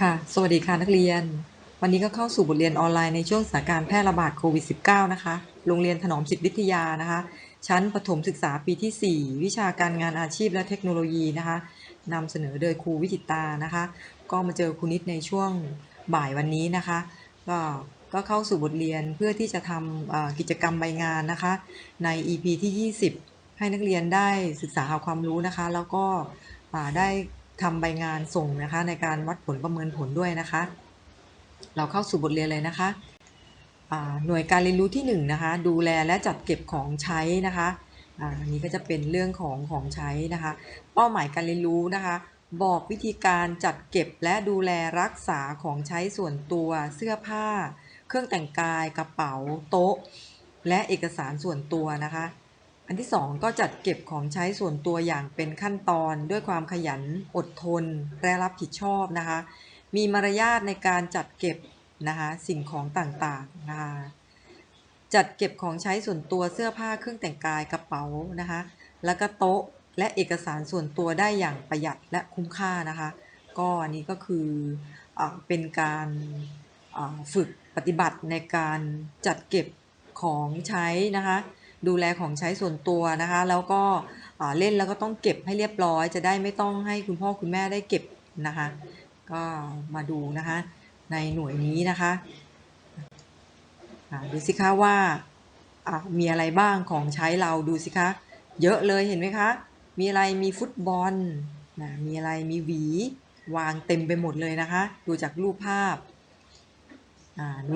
ค่ะ สวัสดีค่ะนักเรียน วันนี้ก็เข้าสู่บทเรียนออนไลน์ในช่วงสถานการณ์แพร่ระบาดโควิด -19 นะคะ โรงเรียนถนอมสิทธิวิทยานะคะ ชั้นประถมศึกษาปีที่ 4 วิชาการงานอาชีพและเทคโนโลยีนะคะนำเสนอโดยครูวิจิตานะคะ ก็มาเจอครูนิดในช่วงบ่ายวันนี้นะคะ ก็ก็เข้าสู่บทเรียนเพื่อที่จะทำกิจกรรมใบงานนะคะ ใน EP ที่ 20 ให้นักเรียนได้ศึกษาหาความรู้นะคะ แล้วก็ได้ ทำใบงานส่งนะคะในการวัดผลประเมินผลด้วยนะคะ เราเข้าสู่บทเรียนเลยนะคะหน่วยการเรียนรู้ที่1นงนะคะดูแลและจัดเก็บของใช้นะคะอันนี้ก็จะเป็นเรื่องของของใช้นะคะ เป้าหมายการเรียนรู้นะคะ บอกวิธีการจัดเก็บและดูแลรักษาของใช้ส่วนตัวเสื้อผ้า เครื่องแต่งกายกระเป๋าโต๊ะ และเอกสารส่วนตัวนะคะ อันที่ 2 ก็จัดเก็บของใช้ส่วนตัวอย่างเป็นขั้นตอน ด้วยความขยันอดทนและรับผิดชอบนะคะ มีมารยาทในการจัดเก็บนะคะสิ่งของต่างๆนะคะจัดเก็บของใช้ส่วนตัวเสื้อผ้าเครื่องแต่งกายกระเป๋านะคะแล้วก็โต๊ะและเอกสารส่วนตัวได้อย่างประหยัดและคุ้มค่านะคะก็อันนี้ก็คืออเป็นการฝึกปฏิบัติในการจัดเก็บของใช้นะคะ ดูแลของใช้ส่วนตัวนะคะ แล้วก็เล่นแล้วก็ต้องเก็บให้เรียบร้อย จะได้ไม่ต้องให้คุณพ่อคุณแม่ได้เก็บนะคะ ก็มาดูนะคะในหน่วยนี้นะคะดูสิคะว่ามีอะไรบ้างของใช้เราดูสิคะ เยอะเลยเห็นไหมคะ มีอะไรมีฟุตบอลนะมีอะไรมีหวีวางเต็มไปหมดเลยนะคะ ดูจากรูปภาพ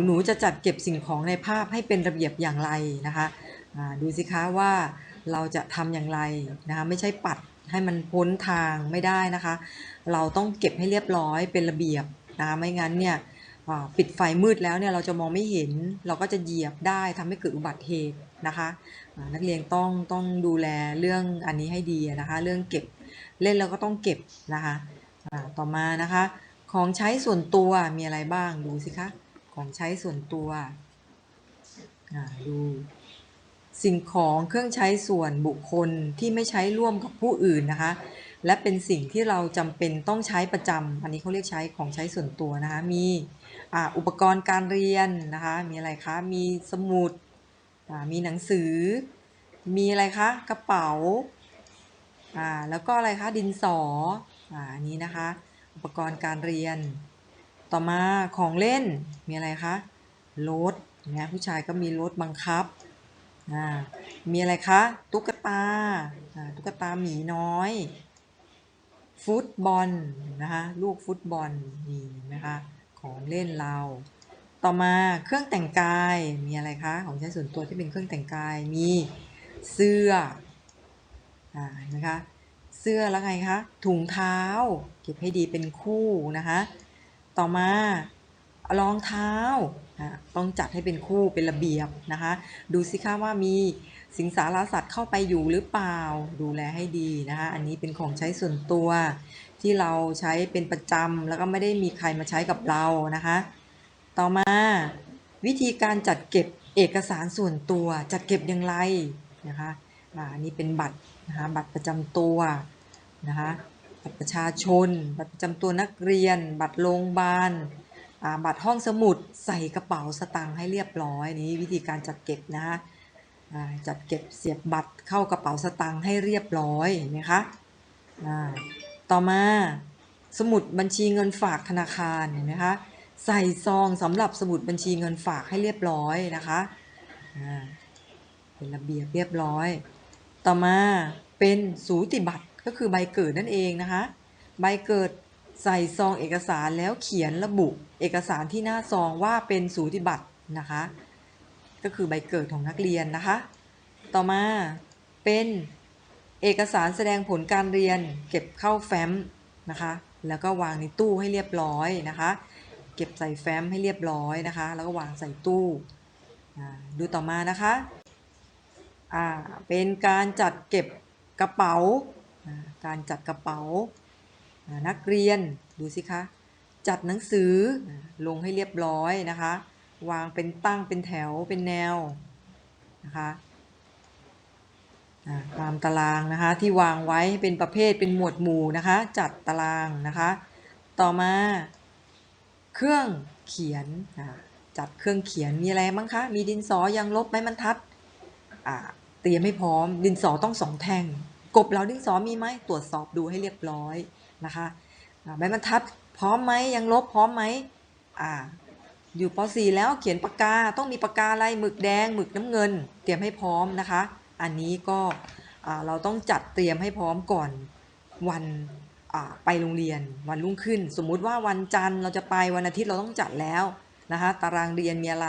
หนูๆจะจัดเก็บสิ่งของในภาพให้เป็นระเบียบอย่างไรนะคะ ดูสิคะว่าเราจะทำอย่างไรนะคะไม่ใช่ปัดให้มันพ้นทางไม่ได้นะคะ เราต้องเก็บให้เรียบร้อยเป็นระเบียบนะะไม่งั้นเนี่ยปิดไฟมืดแล้วเนี่ยเราจะมองไม่เห็นเราก็จะเหยียบได้ทำให้เกิดอุบัติเหตุนะคะนักเรียนต้องต้องดูแลเรื่องอันนี้ให้ดีนะคะ เรื่องเก็บเล่นแล้วก็ต้องเก็บนะคะต่อมานะคะ ของใช้ส่วนตัวมีอะไรบ้างดูสิคะของใช้ส่วนตัวดู สิ่งของเครื่องใช้ส่วนบุคคลที่ไม่ใช้ร่วมกับผู้อื่นนะคะ และเป็นสิ่งที่เราจำเป็นต้องใช้ประจำอันนี้เขาเรียกใช้ของใช้ส่วนตัวนะคะ มีอุปกรณ์การเรียนนะคะ มีอะไรคะ มีสมุด มีหนังสือ มีอะไรคะ กระเป๋า แล้วก็อะไรคะ ดินสออันนี้นะคะ อุปกรณ์การเรียน ต่อมาของเล่น มีอะไรคะ รถนะผู้ชายก็มีรถบังคับ มีอะไรคะ ตุ๊กตา ตุ๊กตาหมีน้อย ฟุตบอลนะคะลูกฟุตบอลนี่นะคะของเล่นเรา ต่อมาเครื่องแต่งกายมีอะไรคะ ของใช้ส่วนตัวที่เป็นเครื่องแต่งกายมีเสื้ออ่านะคะเสื้อแล้วไงคะถุงเท้า เก็บให้ดีเป็นคู่นะคะ ต่อมารองเท้า ต้องจัดให้เป็นคู่เป็นระเบียบนะคะ ดูสิคะว่ามีสิงสารสัตว์เข้าไปอยู่หรือเปล่า ดูแลให้ดีนะคะ อันนี้เป็นของใช้ส่วนตัว ที่เราใช้เป็นประจำแล้วก็ไม่ได้มีใครมาใช้กับเรานะคะ ต่อมาวิธีการจัดเก็บเอกสารส่วนตัวจัดเก็บอย่างไรนะคะอันนี้เป็นบัตรนะคะบัตรประจำตัวนะคะบัตรประชาชน บัตรประจำตัวนักเรียน บัตรโรงพยาบาล บัตรห้องสมุดใส่กระเป๋าสตางค์ให้เรียบร้อยนี่วิธีการจัดเก็บนะคะจัดเก็บเสียบบัตรเข้ากระเป๋าสตางค์ให้เรียบร้อยเห็นไหมคะต่อมาสมุดบัญชีเงินฝากธนาคารเห็นไหมคะใส่ซองสำหรับสมุดบัญชีเงินฝากให้เรียบร้อยนะคะเป็นระเบียบเรียบร้อย ต่อมาเป็นสูติบัตรก็คือใบเกิดนั่นเองนะคะ ใบเกิด ใส่ซองเอกสารแล้วเขียนระบุเอกสารที่หน้าซองว่าเป็นสูติบัตรนะคะ ก็คือใบเกิดของนักเรียนนะคะ ต่อมาเป็นเอกสารแสดงผลการเรียน เก็บเข้าแฟ้มนะคะ แล้วก็วางในตู้ให้เรียบร้อยนะคะ เก็บใส่แฟ้มให้เรียบร้อยนะคะ แล้วก็วางใส่ตู้ดูต่อมานะคะเป็นการจัดเก็บกระเป๋า การจัดกระเป๋า นักเรียนดูสิคะ จัดหนังสือลงให้เรียบร้อยนะคะ วางเป็นตั้งเป็นแถวเป็นแนวนะคะตามตารางนะคะที่วางไว้เป็นประเภทเป็นหมวดหมู่นะคะ จัดตารางนะคะ ต่อมาเครื่องเขียนจัดเครื่องเขียนมีอะไรบ้างคะ มีดินสอยางลบไม้บรรทัดเตรียมให้พร้อม ดินสอต้องสองแท่ง กบเหลาดินสอมีไหมตรวจสอบดูให้เรียบร้อย นะคะอ่าไม้บรรทัดพร้อมไหมยางลบพร้อมไหมอ่าอยู่ป .4 แล้วเขียนปากกาต้องมีปากกาอะไรหมึกแดงหมึกน้ำเงิน เตรียมให้พร้อมนะคะ อันนี้ก็เราต้องจัดเตรียมให้พร้อมก่อนวันไปโรงเรียนวันรุ่งขึ้น สมมุติว่าวันจันทร์เราจะไปวันอาทิตย์เราต้องจัดแล้วนะคะ ตารางเรียนมีอะไร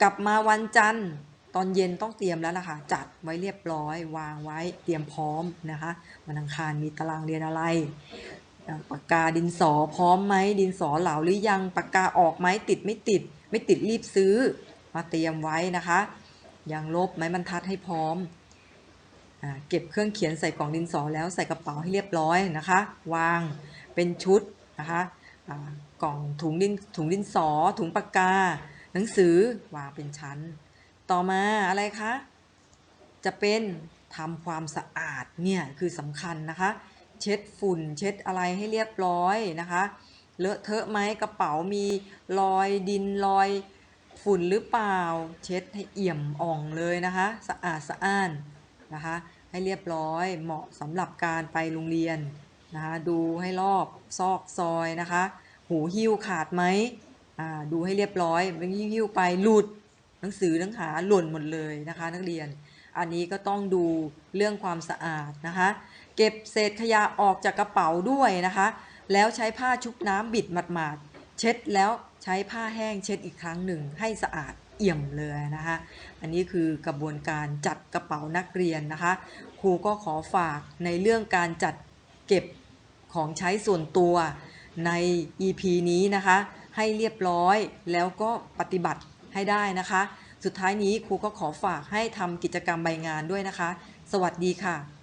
กลับมาวันจันทร์ ตอนเย็นต้องเตรียมแล้วล่ะค่ะ จัดไว้เรียบร้อย วางไว้เตรียมพร้อมนะคะวันอังคารมีตารางเรียนอะไรปากกาดินสอพร้อมไหมดินสอเหลาหรือยังปากกาออกไหมติดไม่ติด ไม่ติดรีบซื้อ มาเตรียมไว้นะคะยังลบไม้บรรทัดให้พร้อมอเก็บเครื่องเขียนใส่กล่องดินสอแล้วใส่กระเป๋าให้เรียบร้อยนะคะ วางเป็นชุดนะคะกล่องถุงดินถุงดินสอ ถุงปากกา หนังสือวางเป็นชั้น ต่อมาอะไรคะ จะเป็นทำความสะอาดเนี่ยคือสำคัญนะคะ เช็ดฝุ่นเช็ดอะไรให้เรียบร้อยนะคะเลอะเทอะไหมกระเป๋ามีรอยดินรอยฝุ่นหรือเปล่า เช็ดให้เอี่ยมอ่องเลยนะคะ สะอาดสะอ้านนะคะ ให้เรียบร้อยเหมาะสำหรับการไปโรงเรียนนะคะ ดูให้รอบซอกซอยนะคะ หูหิ้วขาดไหมดูให้เรียบร้อยไม่หิ้วไปหลุด หนังสือหนังหาหล่นหมดเลยนะคะ นักเรียน อันนี้ก็ต้องดูเรื่องความสะอาดนะคะ เก็บเศษขยะออกจากกระเป๋าด้วยนะคะ แล้วใช้ผ้าชุบน้ำบิดหมาดๆเช็ดแล้วใช้ผ้าแห้งเช็ดอีกครั้งหนึ่งให้สะอาดเอี่ยมเลยนะคะ อันนี้คือกระบวนการจัดกระเป๋านักเรียนนะคะ ครูก็ขอฝากในเรื่องการจัดเก็บของใช้ส่วนตัวใน EP นี้นะคะ ให้เรียบร้อยแล้วก็ปฏิบัติ ให้ได้นะคะ สุดท้ายนี้ครูก็ขอฝากให้ทำกิจกรรมใบงานด้วยนะคะ สวัสดีค่ะ